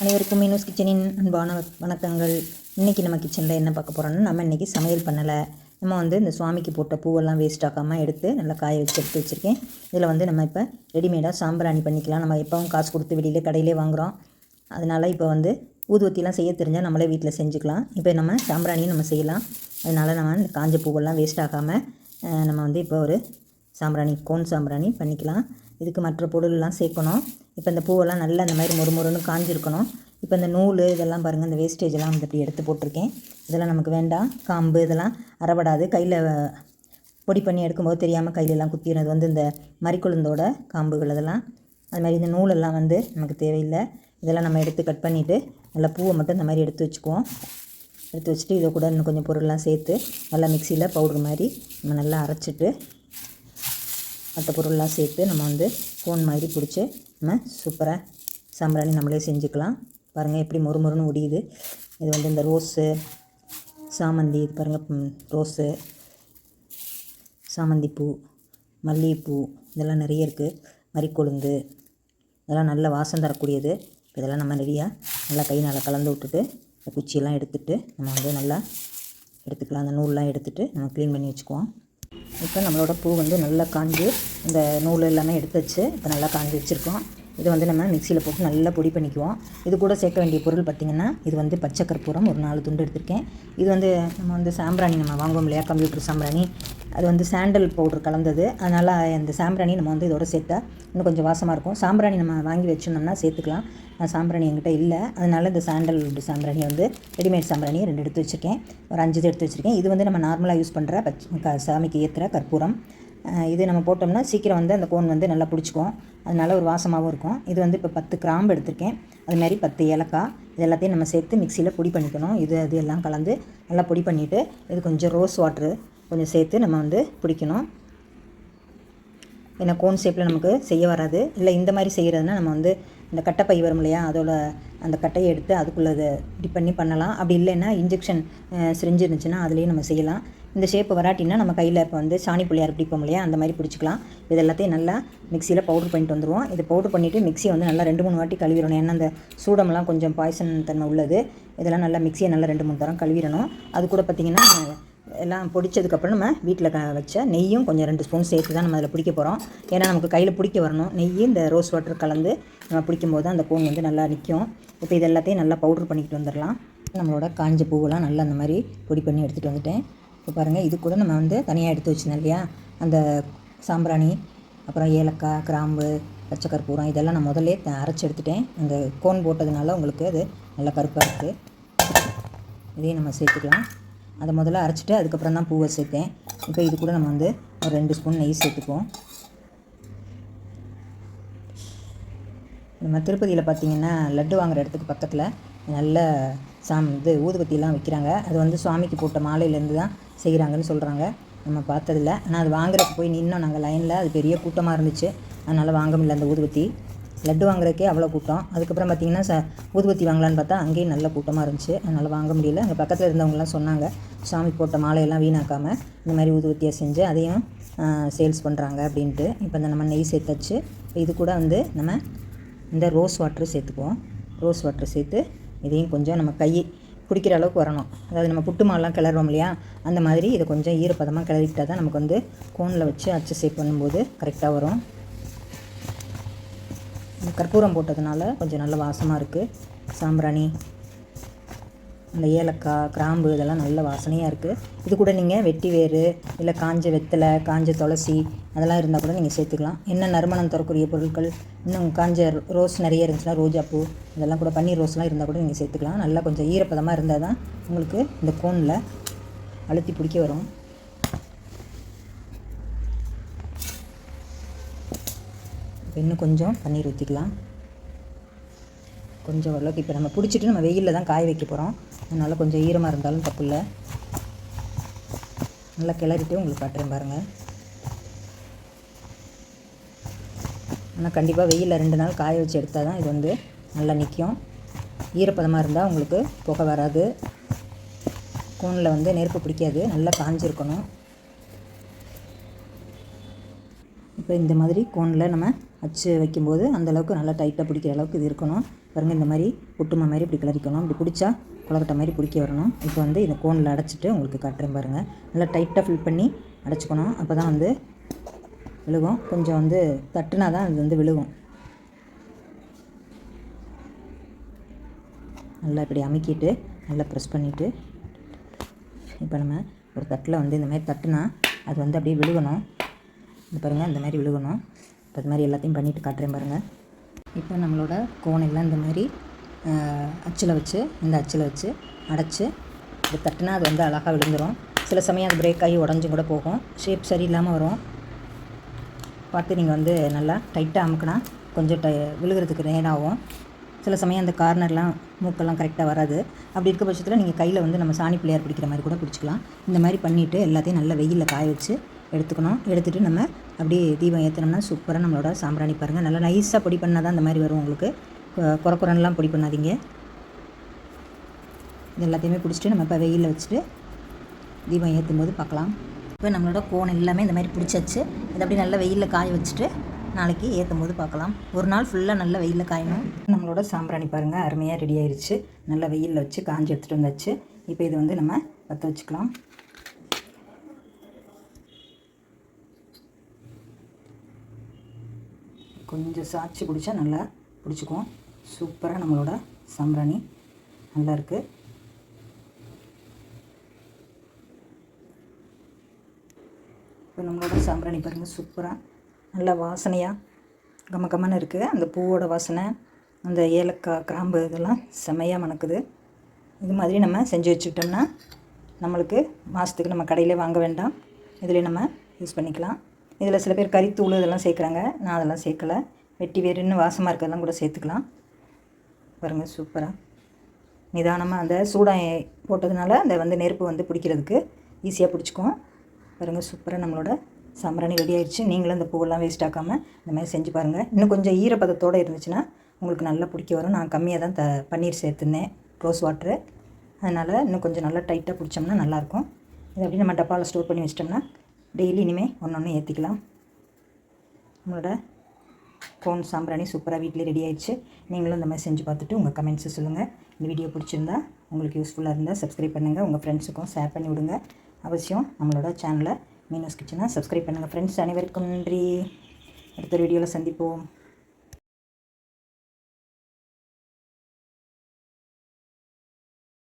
அனைவருக்கும் மீனூஸ் கிச்சனின் அன்பான வணக்கங்கள். இன்றைக்கி நம்ம கிச்சனில் என்ன பார்க்க போகிறோம்னா நம்ம இன்றைக்கி சமையல் பண்ணலை. நம்ம வந்து இந்த சுவாமிக்கு போட்ட பூவெல்லாம் வேஸ்ட் ஆக்காமல் எடுத்து நல்லா காய வச்சு எடுத்து வச்சுருக்கேன். இதில் வந்து நம்ம இப்போ ரெடிமேடாக சாம்பிராணி பண்ணிக்கலாம். நம்ம எப்போவும் காசு கொடுத்து வெளியிலே கடையிலே வாங்குகிறோம் அதனால் இப்போ வந்து ஊதுவத்திலாம் செய்ய தெரிஞ்சால் நம்மளே வீட்டில் செஞ்சுக்கலாம். இப்போ நம்ம சாம்பிராணியும் நம்ம செய்யலாம். அதனால் நம்ம இந்த காஞ்ச பூவெல்லாம் வேஸ்ட் ஆகாமல் நம்ம வந்து இப்போ ஒரு சாம்பிராணி கோன் சாம்பிராணி பண்ணிக்கலாம். இதுக்கு மற்ற பொருள்லாம் சேர்க்கணும். இப்போ இந்த பூவெல்லாம் நல்லா இந்த மாதிரி மொறு மொறுன்னு காஞ்சிருக்கணும். இப்போ இந்த நூல் இதெல்லாம் பாருங்கள் இந்த வேஸ்டேஜ் எல்லாம் வந்து இப்படி எடுத்து போட்டிருக்கேன். இதெல்லாம் நமக்கு வேண்டாம். காம்பு இதெல்லாம் அறப்படாது. கையில் பொடி பண்ணி எடுக்கும்போது தெரியாமல் கையிலெல்லாம் குத்திடுறது வந்து இந்த மறிக்குழுந்தோட காம்புகள் அதெல்லாம். அது மாதிரி இந்த நூலெல்லாம் வந்து நமக்கு தேவையில்லை. இதெல்லாம் நம்ம எடுத்து கட் பண்ணிவிட்டு நல்லா பூவை மட்டும் இந்த மாதிரி எடுத்து வச்சுக்குவோம். எடுத்து வச்சுட்டு இதை கூட இன்னும் கொஞ்சம் பொருள்லாம் சேர்த்து நல்லா மிக்சியில் பவுடர் மாதிரி நம்ம நல்லா அரைச்சிட்டு மற்ற பொருள்லாம் சேர்த்து நம்ம வந்து கோன் மாதிரி பிடிச்சி நம்ம சூப்பராக சாம்பிராணி நம்மளே செஞ்சுக்கலாம். பாருங்கள் எப்படி மொறு மொறுன்னு ஒடியுது. இது வந்து இந்த ரோஸு சாமந்தி இது பாருங்கள் ரோஸு ரோஸு சாமந்திப்பூ மல்லிகைப்பூ இதெல்லாம் நிறைய இருக்குது மறிக்கொழுந்து இதெல்லாம் நல்ல வாசம் தரக்கூடியது. இதெல்லாம் நம்ம நிறையா நல்லா கை நல்லா கலந்து விட்டுட்டு இந்த குச்சியெல்லாம் எடுத்துகிட்டு நம்ம வந்து நல்லா எடுத்துக்கலாம். அந்த நூல்லாம் எடுத்துகிட்டு நம்ம க்ளீன் பண்ணி வச்சுக்குவோம். இப்போ நம்மளோட பூ வந்து நல்லா காஞ்சு இந்த நூல் எல்லாமே எடுத்து வச்சு இப்போ நல்லா காஞ்சி வச்சுருக்கோம். இது வந்து நம்ம மிக்சியில் போட்டு நல்லா பொடி பண்ணிக்குவோம். இது கூட சேர்க்க வேண்டிய பொருள் பார்த்திங்கன்னா இது வந்து பச்சை கற்பூரம் ஒரு நாலு துண்டு எடுத்திருக்கேன். இது வந்து நம்ம வந்து சாம்பிராணி நம்ம வாங்குவோம் இல்லையா கம்ப்யூட்டர் சாம்பிராணி. அது வந்து சாண்டல் பவுடர் கலந்தது. அதனால் அந்த சாம்பிராணி நம்ம வந்து இதோட சேர்த்தா இன்னும் கொஞ்சம் வாசமாக இருக்கும். சாம்பிராணி நம்ம வாங்கி வச்சுருந்தோம்னா சேர்த்துக்கலாம். நான் சாம்பிராணி என்கிட்ட இல்லை. அதனால் இந்த சாண்டல் சாம்பிராணி வந்து ரெடிமேட் சாம்பிராணி ரெண்டு எடுத்து வச்சுருக்கேன். ஒரு அஞ்சு எடுத்து வச்சுருக்கேன். இது வந்து நம்ம நார்மலாக யூஸ் பண்ணுற பச் க- சாமிக்கு ஏற்றுற கற்பூரம். இது நம்ம போட்டோம்னா சீக்கிரம் வந்து அந்த கோன் வந்து நல்லா பிடிச்சிக்கும். அதனால ஒரு வாசமாகவும் இருக்கும். இது வந்து இப்போ பத்து கிராம்பு எடுத்திருக்கேன். அது மாதிரி பத்து ஏலக்காய். இது எல்லாத்தையும் நம்ம சேர்த்து மிக்சியில் பொடி பண்ணிக்கணும். இது அது எல்லாம் கலந்து நல்லா பொடி பண்ணிவிட்டு இது கொஞ்சம் ரோஸ் வாட்ரு கொஞ்சம் சேர்த்து நம்ம வந்து பிடிக்கணும். ஏன்னா கோன் ஷேப்பில் நமக்கு செய்ய வராது. இல்லை இந்த மாதிரி செய்கிறதுனா நம்ம வந்து இந்த கட்டைப்பை வரும் இல்லையா? அதோட அந்த கட்டையை எடுத்து அதுக்குள்ளே அதை டிப் பண்ணி பண்ணலாம். அப்படி இல்லைன்னா இன்ஜெக்ஷன் சிரிஞ்சு இருந்துச்சுன்னா அதுலேயும் நம்ம செய்யலாம். இந்த ஷேப்பு வராட்டின்னா நம்ம கையில் இப்போ வந்து சாணி புள்ளியார் பிடிப்போம் இல்லையா? அந்த மாதிரி பிடிச்சிக்கலாம். இது எல்லாத்தையும் நல்லா மிக்சியில் பவுடர் பண்ணிட்டு வந்துடுவோம் இது பவுடர் பண்ணிவிட்டு மிக்ஸியை வந்து நல்லா ரெண்டு மூணு வாட்டி கழுவிடணும். ஏன்னா அந்த சூடமெல்லாம் கொஞ்சம் பாய்சன் தன்மை உள்ளது. இதெல்லாம் நல்லா மிக்சியை நல்லா ரெண்டு மூணு தரம் கழுவிடணும். அது கூட பார்த்திங்கன்னா எல்லாம் பொடிச்சதுக்கப்புறம் நம்ம வீட்டில் க வச்ச நெய்யும் கொஞ்சம் ரெண்டு ஸ்பூன் சேர்த்து தான் நம்ம அதில் பிடிக்க போகிறோம் ஏன்னா நமக்கு கையில் பிடிக்க வரணும். நெய் இந்த ரோஸ் வாட்டர் கலந்து நம்ம பிடிக்கும்போது தான் அந்த கோன் வந்து நல்லா நிற்கும் இப்போ இது எல்லாத்தையும் நல்லா பவுட்ரு பண்ணிக்கிட்டு வந்துடலாம் நம்மளோட காஞ்ச பூவெல்லாம் நல்லா அந்த மாதிரி பொடி பண்ணி எடுத்துகிட்டு வந்துட்டேன். இப்போ பாருங்கள் இது கூட நம்ம வந்து தனியாக எடுத்து வச்சிருந்தோம் இல்லையா? அந்த சாம்பிராணி அப்புறம் ஏலக்காய் கிராம்பு பச்சை கற்பூரம் இதெல்லாம் நான் முதல்ல அரைச்சி எடுத்துட்டேன். அந்த கோன் போட்டதுனால உங்களுக்கு அது நல்லா கருப்பாக இருக்குது இதையும் நம்ம சேர்த்துக்கலாம். அதை முதல்ல அரைச்சிட்டு அதுக்கப்புறம் தான் பூவை சேர்த்தேன். இப்போ இது கூட நம்ம வந்து ஒரு ரெண்டு ஸ்பூன் நெய் சேர்த்துக்குவோம். நம்ம திருப்பதியில் பார்த்தீங்கன்னா லட்டு வாங்குற இடத்துக்கு பக்கத்தில் நல்ல சாம் இது ஊதுபத்திலாம் விற்கிறாங்க அது வந்து சுவாமிக்கு போட்ட மாலையிலேருந்து தான் செய்கிறாங்கன்னு சொல்கிறாங்க நம்ம பார்த்ததில்ல. ஆனால் அது வாங்குறதுக்கு போய் நின்னோம் நாங்கள் லைனில் அது பெரிய கூட்டமாக இருந்துச்சு. அதனால் வாங்க முடியல அந்த ஊதுபத்தி. லட்டு வாங்குறதுக்கே அவ்வளோ கூட்டம். அதுக்கப்புறம் பார்த்தீங்கன்னா ச ஊதுபத்தி வாங்கலான்னு பார்த்தா அங்கேயும் நல்ல கூட்டமாக இருந்துச்சு. அதனால் வாங்க முடியல. அங்கே பக்கத்தில் இருந்தவங்கலாம் சொன்னாங்க. சாமி போட்ட மாலையெல்லாம் வீணாக்காமல் இந்த மாதிரி ஊதுபத்தியை செஞ்சு அதையும் சேல்ஸ் பண்ணுறாங்க அப்படின்ட்டு. இப்போ இந்த நம்ம நெய் சேர்த்தாச்சு. இப்போ இது கூட வந்து நம்ம இந்த ரோஸ் வாட்டர் சேர்த்துக்குவோம். ரோஸ் வாட்டர் சேர்த்து இதையும் கொஞ்சம் நம்ம கை பிடிக்கிற அளவுக்கு வரணும். அதாவது நம்ம புட்டு மாலாம் கிளறுவோம் இல்லையா? அந்த மாதிரி இதை கொஞ்சம் ஈரப்பதமாக கிளறிக்கிட்டால் தான் நமக்கு வந்து கோனில் வச்சு அச்சு சேப் பண்ணும்போது கரெக்டாக வரும். கற்பூரம் போட்டதுனால கொஞ்சம் நல்ல வாசமாக இருக்குது சாம்பிராணி அந்த ஏலக்காய் கிராம்பு இதெல்லாம் நல்ல வாசனையாக இருக்குது இது கூட நீங்கள் வெட்டி வேறு இல்லை காஞ்ச வெத்தலை காஞ்ச துளசி அதெல்லாம் இருந்தால் கூட நீங்கள் சேர்த்துக்கலாம். என்ன நறுமணம் தரக்கூடிய பொருட்கள் இன்னும் காஞ்ச ரோஸ் நிறைய இருந்துச்சுன்னா ரோஜாப்பூ இதெல்லாம் கூட பன்னீர் ரோஸ்லாம் இருந்தால் கூட நீங்கள் சேர்த்துக்கலாம். நல்லா கொஞ்சம் ஈரப்பதமாக இருந்தால் தான் உங்களுக்கு இந்த கோனில் அழுத்தி பிடிக்க வரும். இன்னும் கொஞ்சம் பன்னீர் ஊற்றிக்கலாம் கொஞ்சம் ஓரளவுக்கு இப்போ நம்ம பிடிச்சிட்டு நம்ம வெயிலில் தான் காய வைக்க போகிறோம் அதனால் கொஞ்சம் ஈரமாக இருந்தாலும் தப்பு இல்லை நல்லா கிளறிட்டு உங்களுக்கு காட்டுறேன் பாருங்கள் ஆனால் கண்டிப்பாக வெயிலில் ரெண்டு நாள் காய வச்சு எடுத்தால் தான் இது வந்து நல்லா நிற்கும் ஈரப்பதமாக இருந்தால் உங்களுக்கு புகை வராது. கோனில் வந்து நெருப்பு பிடிக்காது. நல்லா காஞ்சிருக்கணும். இப்போ இந்த மாதிரி கோனில் நம்ம வச்சு வைக்கும்போது அந்தளவுக்கு நல்லா டைட்டாக பிடிக்கிற அளவுக்கு இது இருக்கணும். பாருங்கள் இந்த மாதிரி ஒட்டுமா மாதிரி இப்படி கிளறிக்கணும் இப்படி பிடிச்சா குளக்கட்டை மாதிரி பிடிக்க வரணும். இப்போ வந்து இந்த கோனில் அடைச்சிட்டு உங்களுக்கு காட்டுறேன் பாருங்கள் நல்லா டைட்டாக ஃபில் பண்ணி அடைச்சிக்கணும். அப்போ தான் வந்து விழுகும். கொஞ்சம் வந்து தட்டுனா தான் அது வந்து விழுகும். நல்லா இப்படி அமுக்கிட்டு நல்லா ப்ரெஸ் பண்ணிவிட்டு இப்போ நம்ம ஒரு தட்டில் வந்து இந்த மாதிரி தட்டுனா அது வந்து அப்படியே விழுகணும். இந்த பாருங்கள் இந்த மாதிரி விழுகணும். இப்போ அது மாதிரி எல்லாத்தையும் பண்ணிவிட்டு காட்டுறேன் பாருங்கள் இப்போ நம்மளோட கோணெல்லாம் இந்த மாதிரி அச்சில் வச்சு இந்த அச்சில் வச்சு அடைச்சி இது தட்டினா அது வந்து அழகாக விழுந்துடும் சில சமயம் அது பிரேக் ஆகி உடஞ்சும் கூட போகும். ஷேப் சரியில்லாமல் வரும். பார்த்து நீங்கள் வந்து நல்லா டைட்டாக அமுக்கினா கொஞ்சம் டை விழுகிறதுக்கு நேராகும். சில சமயம் அந்த கார்னர்லாம் மூக்கெல்லாம் கரெக்டாக வராது. அப்படி இருக்க பட்சத்தில் நீங்கள் கையில் வந்து நம்ம சாணி பிள்ளையார் பிடிக்கிற மாதிரி கூட பிடிச்சிக்கலாம். இந்த மாதிரி பண்ணிவிட்டு எல்லாத்தையும் நல்லா வெயிலில் காய வச்சு எடுத்துக்கணும். எடுத்துகிட்டு நம்ம அப்படியே தீபம் ஏற்றினோம்னா சூப்பராக நம்மளோட சாம்பிராணி பாருங்கள் நல்லா நைஸாக பொடி பண்ணால் தான் இந்த மாதிரி வரும் உங்களுக்கு. கொ- குறை குறைலாம் பொடி பண்ணாதீங்க. இது எல்லாத்தையுமே பிடிச்சிட்டு நம்ம இப்போ வெயிலில் வச்சுட்டு தீபம் ஏற்றும் போது பார்க்கலாம் இப்போ நம்மளோட கோன் எல்லாமே இந்த மாதிரி பிடிச்சாச்சு. இதை அப்படியே நல்லா வெயிலில் காய வச்சுட்டு நாளைக்கு ஏற்றும் போது பார்க்கலாம் ஒரு நாள் ஃபுல்லாக நல்லா வெயிலில் காயணும். நம்மளோட சாம்பிராணி பாருங்கள் அருமையாக ரெடி ஆயிடுச்சு நல்லா வெயிலில் வச்சு காஞ்சி எடுத்துகிட்டு வந்தாச்சு. இப்போ இதை வந்து நம்ம பற்ற வச்சுக்கலாம். கொஞ்சம் சாய்ச்சி பிடிச்சா நல்லா பிடிச்சிக்குவோம் சூப்பராக நம்மளோட சாம்பிராணி நல்லா இருக்குது இப்போ நம்மளோட சாம்பிராணி பாருங்கள் சூப்பராக நல்லா வாசனையாக கம கமன்னு இருக்குது அந்த பூவோட வாசனை அந்த ஏலக்காய் கிராம்பு இதெல்லாம் செமையாக மணக்குது. இது மாதிரி நம்ம செஞ்சு வச்சுக்கிட்டோம்னா நம்மளுக்கு மாதத்துக்கு நம்ம கடையிலே வாங்க வேண்டாம். இதில் நம்ம யூஸ் பண்ணிக்கலாம். இதில் சில பேர் கறித்தூள் இதெல்லாம் சேர்க்குறாங்க. நான் அதெல்லாம் சேர்க்கலை. வெட்டி வேறுன்னு வாசமாக இருக்கிறதெல்லாம் கூட சேர்த்துக்கலாம். பாருங்கள் சூப்பராக நிதானமாக அந்த சூடம் போட்டதுனால அந்த வந்து நெருப்பு வந்து பிடிக்கிறதுக்கு ஈஸியாக பிடிச்சிக்கும் பாருங்கள் சூப்பராக நம்மளோட சாம்பிராணி ரெடி ஆயிடுச்சு. நீங்களும் இந்த பூவெல்லாம் வேஸ்ட் ஆக்காமல் இந்த மாதிரி செஞ்சு பாருங்கள் இன்னும் கொஞ்சம் ஈரப்பதத்தோடு இருந்துச்சுன்னா உங்களுக்கு நல்லா பிடிக்க வரும். நான் கம்மியாக தான் த பன்னீர் சேர்த்துனேன் ரோஸ் வாட்ரு அதனால் இன்னும் கொஞ்சம் நல்லா டைட்டாக பிடிச்சோம்னா நல்லாயிருக்கும் இது அப்படியே நம்ம டப்பாவில் ஸ்டோர் பண்ணி வச்சிட்டோம்னா டெய்லி இனிமேல் ஒன்று ஒன்று ஏற்றிக்கலாம் நம்மளோட கோன் சாம்பிராணி சூப்பராக வீட்டிலே ரெடி ஆயிடுச்சு. நீங்களும் இந்த மாதிரி செஞ்சு பார்த்துட்டு உங்கள் கமெண்ட்ஸை சொல்லுங்கள் இந்த வீடியோ பிடிச்சிருந்தா உங்களுக்கு யூஸ்ஃபுல்லாக இருந்தால் சப்ஸ்கிரைப் பண்ணுங்கள் உங்கள் ஃப்ரெண்ட்ஸுக்கும் ஷேர் பண்ணி விடுங்க. அவசியம் நம்மளோட சேனலை மீனோஸ் கிச்சனை சப்ஸ்கிரைப் பண்ணுங்கள் ஃப்ரெண்ட்ஸ் அனைவருக்கும் நன்றி. அடுத்த வீடியோவில் சந்திப்போம்.